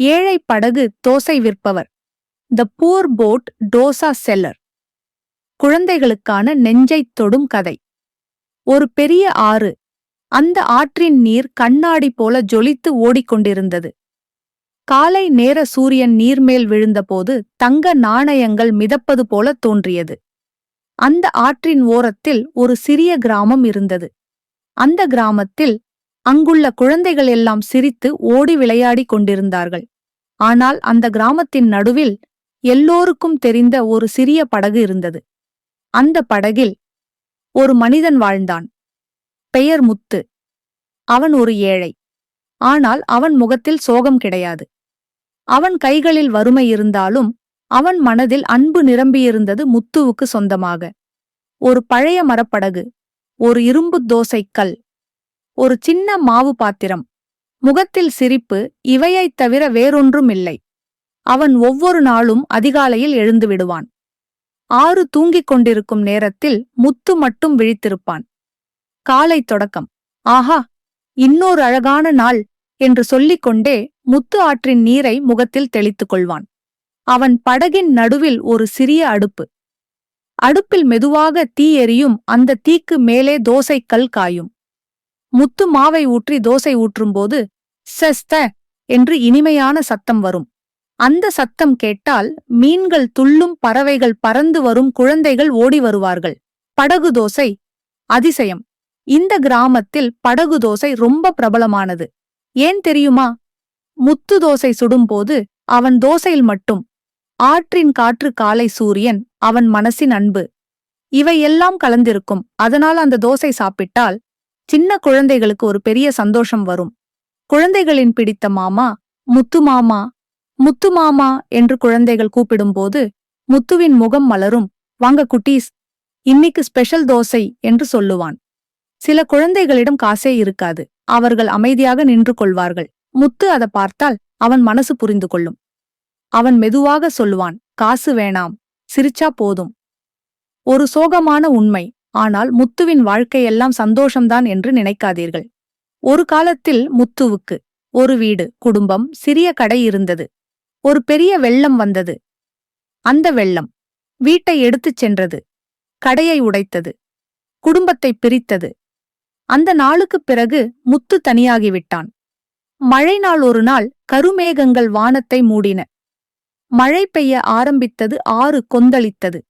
ஏழை படகு dosa விற்பவர். The poor boat dosa seller குழந்தைகளுக்கான நெஞ்சைத் தொடும் கதை. ஒரு பெரிய ஆறு. அந்த ஆற்றின் நீர் கண்ணாடி போல ஜொலித்து ஓடிக்கொண்டிருந்தது. காலை நேர சூரியன் நீர்மேல் விழுந்தபோது தங்க நாணயங்கள் மிதப்பது போல தோன்றியது. அந்த ஆற்றின் ஓரத்தில் ஒரு சிறிய கிராமம் இருந்தது. அந்த கிராமத்தில் அங்குள்ள குழந்தைகள் எல்லாம் சிரித்து ஓடி விளையாடிக் கொண்டிருந்தார்கள். ஆனால் அந்த கிராமத்தின் நடுவில் எல்லோருக்கும் தெரிந்த ஒரு சிறிய படகு இருந்தது. அந்த படகில் ஒரு மனிதன் வாழ்ந்தான். பெயர் முத்து. அவன் ஒரு ஏழை. ஆனால் அவன் முகத்தில் சோகம் கிடையாது. அவன் கைகளில் வறுமை இருந்தாலும் அவன் மனதில் அன்பு நிரம்பியிருந்தது முத்துவுக்கு சொந்தமாக. ஒரு பழைய மரப்படகு ஒரு இரும்புத் தோசைக்கல் ஒரு சின்ன மாவு பாத்திரம். முகத்தில் சிரிப்பு இவையைத் தவிர வேறொன்றும் இல்லை அவன் ஒவ்வொரு நாளும் அதிகாலையில் எழுந்து விடுவான். ஆறு தூங்கிக் கொண்டிருக்கும் நேரத்தில் முத்து மட்டும் விழித்திருப்பான். காலை தொடக்கம். ஆஹா இன்னொரு அழகான நாள் என்று சொல்லிக் கொண்டே முத்து ஆற்றின் நீரை முகத்தில் தெளித்துக் கொள்வான். அவன் படகின் நடுவில் ஒரு சிறிய அடுப்பு. அடுப்பில் மெதுவாக தீ எரியும் அந்த தீக்கு மேலே தோசைக்கல் காயும். முத்து மாவை ஊற்றி தோசை ஊற்றும்போது செஸ்த என்று இனிமையான சத்தம் வரும். அந்த சத்தம் கேட்டால் மீன்கள் துள்ளும் பறவைகள் பறந்து வரும் குழந்தைகள் ஓடி வருவார்கள். படகு தோசை அதிசயம். இந்த கிராமத்தில் படகு தோசை ரொம்ப பிரபலமானது. ஏன் தெரியுமா? முத்து தோசை சுடும்போது அவன் தோசையில் மட்டும். ஆற்றின் காற்று காலை சூரியன் அவன் மனசின் அன்பு. இவையெல்லாம் கலந்திருக்கும். அதனால் அந்த தோசை சாப்பிட்டால் சின்ன குழந்தைகளுக்கு ஒரு பெரிய சந்தோஷம் வரும். குழந்தைகளின் பிடித்த மாமா முத்து மாமா. முத்து மாமா என்று குழந்தைகள் கூப்பிடும்போது முத்துவின் முகம் மலரும். வாங்க குட்டீஸ். இன்னைக்கு ஸ்பெஷல் தோசை என்று சொல்லுவான். சில குழந்தைகளிடம் காசே இருக்காது. அவர்கள் அமைதியாக நின்று கொள்வார்கள். முத்து அதை பார்த்தால் அவன் மனசு புரிந்து கொள்ளும். அவன் மெதுவாக சொல்லுவான் காசு வேணாம். சிரிச்சா போதும். ஒரு சோகமான உண்மை. ஆனால் முத்துவின் வாழ்க்கையெல்லாம் சந்தோஷம்தான் என்று நினைக்காதீர்கள். ஒரு காலத்தில் முத்துவுக்கு ஒரு வீடு குடும்பம் சிறிய கடை இருந்தது. ஒரு பெரிய வெள்ளம் வந்தது. அந்த வெள்ளம் வீட்டை எடுத்துச் சென்றது. கடையை உடைத்தது. குடும்பத்தை பிரித்தது. அந்த நாளுக்குப் பிறகு முத்து தனியாகிவிட்டான். மழை நாள் ஒரு நாள் கருமேகங்கள் வானத்தை மூடின. மழை பெய்ய ஆரம்பித்தது ஆறு கொந்தளித்தது.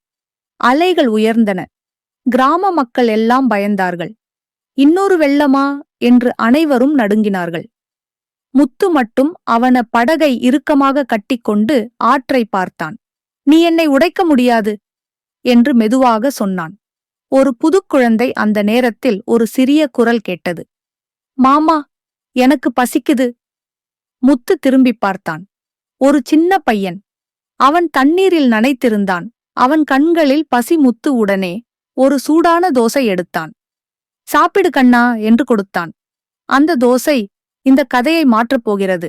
அலைகள் உயர்ந்தன. கிராம மக்கள் எல்லாம் பயந்தார்கள். இன்னொரு வெள்ளமா? என்று அனைவரும் நடுங்கினார்கள். முத்து மட்டும் அவன படகை இறுக்கமாக கட்டிக்கொண்டு ஆற்றை பார்த்தான். நீ என்னை உடைக்க முடியாது என்று மெதுவாக சொன்னான். ஒரு புதுக்குழந்தை அந்த நேரத்தில் ஒரு சிறிய குரல் கேட்டது. மாமா எனக்கு பசிக்குது. முத்து திரும்பிப் பார்த்தான். ஒரு சின்ன பையன். அவன் தண்ணீரில் நனைத்திருந்தான். அவன் கண்களில் பசி முத்து உடனே ஒரு சூடான தோசை எடுத்தான். சாப்பிடு கண்ணா என்று கொடுத்தான். அந்த தோசை இந்த கதையை மாற்றப் போகிறது.